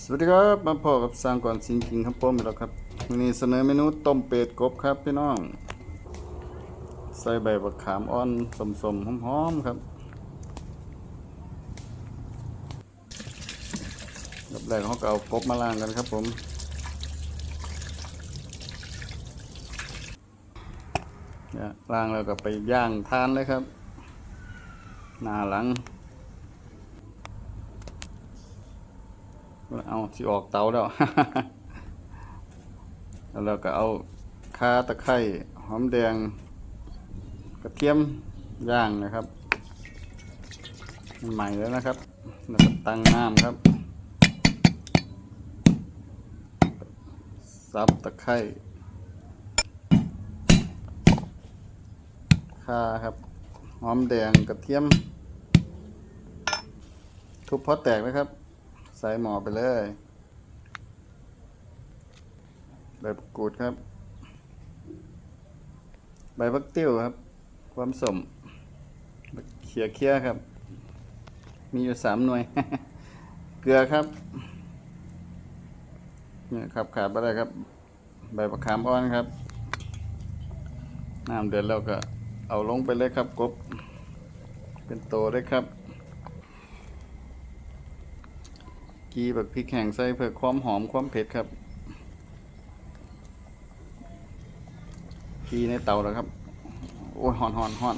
สวัสดีครับ มาพอกับสร้างก่อนสิงคิงครับผมแล้วครับวันนี้เสนอเมนูต้มเป็ดกบครับพี่น้อง ใส่ใบบักขามอ่อนสมๆหอมๆครับแบบแรกเขาก็เอากบมาล้างกันครับผมเนี่ยล้างแล้วก็ไปย่างทานเลยครับ หน้าหลัง เอาสิออกเตาแล้ว แล้วเราก็เอาข่าตะไคร้หอมแดง กระเทียมย่างนะครับใหม่แล้วนะครับแล้วก็ตั้งน้ำครับซับตะไคร้ข่าครับหอมแดงกระเทียม ทุบพอแตกนะครับ ใส่หมอไปเลยใบประกูดครับ ใบพักติ้วครับ ความสมเขียเคี้ยครับ มีอยู่สามหน่วย เกลือครับเนี่ยครับขาดไปได้ครับ ใบประคามอ่อนครับน้ำเดือดแล้วก็เอาลงไปเลยครับกบ เป็นโตเลยครับ กีแบบพริกแห้งใส่เพื่อความหอมความเผ็ดครับกีในเตาแล้วครับ โอ้ยหอนหอนหอน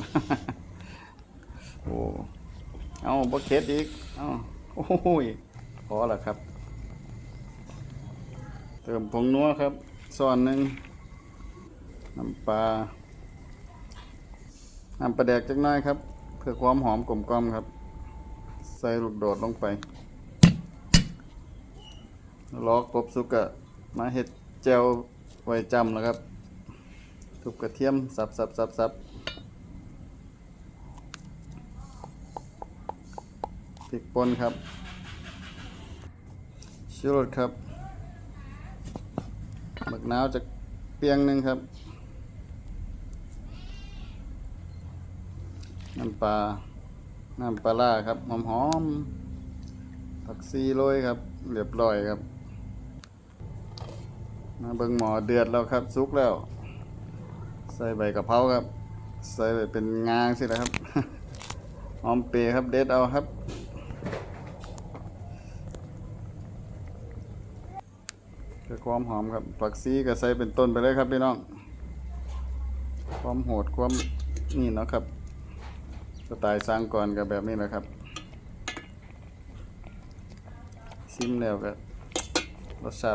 โอ้เอาบะเค็ดอีกเอาโอ้ยพอแล้วครับ เติมผงนัวครับซอนหนึ่งน้ำปลาน้ำปลาแดกจักหน้อยครับ เพื่อความหอมกลมกล่อมครับ ใส่ลูกโดดลงไป ล้อกปบสุกะมาเห็ดเจลไว้จำแล้วครับทุบกระเทียมสับสับสับสับพริกป่นครับชูรสครับหมึกนาวจากเปียงหนึ่งครับน้ำปลาน้ำปลาล่าครับหอมหอมผักซีโรยครับเรียบร้อยครับ มาเบิ่งหมอเดือดแล้วครับสุกแล้ว ใส่ใบกะเพราครับ ใส่เป็นงางสินะครับหอมเปรครับเด็ดเอาครับเพื่อความหอมครับผักซีก็ใส่เป็นต้นไปเลยครับพี่น้อง ความโหดความนี่เนาะครับสไตล์สร้างก่อนกับแบบนี้แหละครับซิมแล้วก็รสชาติ